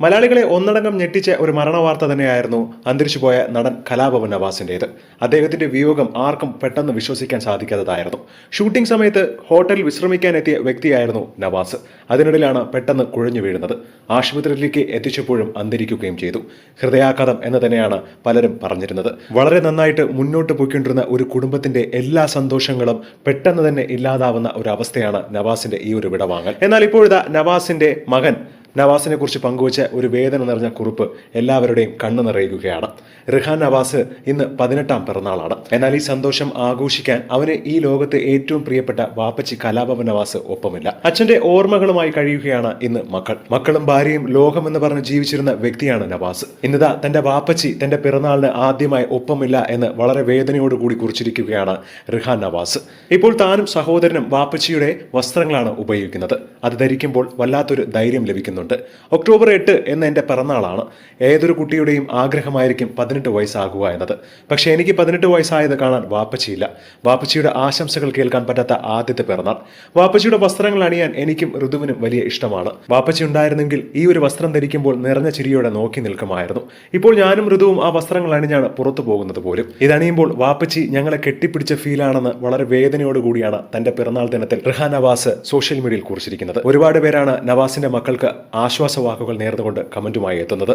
മലയാളികളെ ഒന്നടങ്കം ഞെട്ടിച്ച ഒരു മരണവാർത്ത തന്നെയായിരുന്നു അന്തരിച്ചുപോയ നടൻ കലാഭവൻ നവാസിന്റേത് അദ്ദേഹത്തിന്റെ വിയോഗം ആർക്കും പെട്ടെന്ന് വിശ്വസിക്കാൻ സാധിക്കാത്തതായിരുന്നു. ഷൂട്ടിംഗ് സമയത്ത് ഹോട്ടലിൽ വിശ്രമിക്കാൻ എത്തിയ വ്യക്തിയായിരുന്നു നവാസ്. അതിനിടയിലാണ് പെട്ടെന്ന് കുഴഞ്ഞു വീഴുന്നത്. ആശുപത്രിയിലേക്ക് എത്തിച്ചപ്പോഴും അന്തരിക്കുകയും ചെയ്തു. ഹൃദയാഘാതം എന്ന് തന്നെയാണ് പലരും പറഞ്ഞിരുന്നത്. വളരെ നന്നായിട്ട് മുന്നോട്ട് പോയിക്കൊണ്ടിരുന്ന ഒരു കുടുംബത്തിന്റെ എല്ലാ സന്തോഷങ്ങളും പെട്ടെന്ന് തന്നെ ഇല്ലാതാവുന്ന ഒരു അവസ്ഥയാണ് നവാസിന്റെ ഈ ഒരു വിടവാങ്ങൽ. എന്നാൽ ഇപ്പോഴത്തെ നവാസിന്റെ മകൻ നവാസിനെ കുറിച്ച് പങ്കുവച്ച ഒരു വേദന നിറഞ്ഞ കുറിപ്പ് എല്ലാവരുടെയും കണ്ണു നിറയുകയാണ്. റിഹാൻ നവാസ് ഇന്ന് പതിനെട്ടാം പിറന്നാളാണ്. എന്നാൽ ഈ സന്തോഷം ആഘോഷിക്കാൻ അവന് ഈ ലോകത്ത് ഏറ്റവും പ്രിയപ്പെട്ട വാപ്പച്ചി കലാഭവൻ നവാസ് ഒപ്പമില്ല. അച്ഛന്റെ ഓർമ്മകളുമായി കഴിയുകയാണ് ഇന്ന് മക്കൾ. മക്കളും ഭാര്യയും ലോകം എന്ന് പറഞ്ഞ് ജീവിച്ചിരുന്ന വ്യക്തിയാണ് നവാസ്. ഇന്നതാ തന്റെ വാപ്പച്ചി തന്റെ പിറന്നാളിന് ആദ്യമായി ഒപ്പമില്ല എന്ന് വളരെ വേദനയോടുകൂടി കുറിച്ചിരിക്കുകയാണ് റിഹാൻ നവാസ്. ഇപ്പോൾ താനും സഹോദരനും വാപ്പച്ചിയുടെ വസ്ത്രങ്ങളാണ് ഉപയോഗിക്കുന്നത്. അത് ധരിക്കുമ്പോൾ വല്ലാത്തൊരു ധൈര്യം ലഭിക്കുന്നുണ്ട്. ഒക്ടോബർ എട്ട് എന്ന എന്റെ പിറന്നാളാണ്. ഏതൊരു കുട്ടിയുടെയും ആഗ്രഹമായിരിക്കും പതിനെട്ട് വയസ്സാകുക എന്നത്. പക്ഷേ എനിക്ക് പതിനെട്ട് വയസ്സായത് കാണാൻ വാപ്പച്ചിയില്ല. വാപ്പച്ചിയുടെ ആശംസകൾ കേൾക്കാൻ പറ്റാത്ത ആദ്യത്തെ പിറന്നാൾ. വാപ്പച്ചിയുടെ വസ്ത്രങ്ങൾ അണിയാൻ എനിക്കും ഋതുവിനും വലിയ ഇഷ്ടമാണ്. വാപ്പച്ചി ഉണ്ടായിരുന്നെങ്കിൽ ഈ ഒരു വസ്ത്രം ധരിക്കുമ്പോൾ നിറഞ്ഞ ചിരിയോടെ നോക്കി നിൽക്കുമായിരുന്നു. ഇപ്പോൾ ഞാനും ഋതുവും ആ വസ്ത്രങ്ങൾ അണിഞ്ഞാണ് പുറത്തു പോകുന്നത് പോലും. ഇതണിയുമ്പോൾ വാപ്പച്ചി ഞങ്ങളെ കെട്ടിപ്പിടിച്ച ഫീലാണെന്ന് വളരെ വേദനയോടുകൂടിയാണ് തന്റെ പിറന്നാൾ ദിനത്തിൽ റിഹാൻ നവാസ് സോഷ്യൽ മീഡിയയിൽ കുറിച്ചിരിക്കുന്നത്. ഒരുപാട് പേരാണ് നവാസിന്റെ മക്കൾക്ക് ആശ്വാസ വാക്കുകൾ നേർന്നുകൊണ്ട് കമന്റുമായി എത്തുന്നത്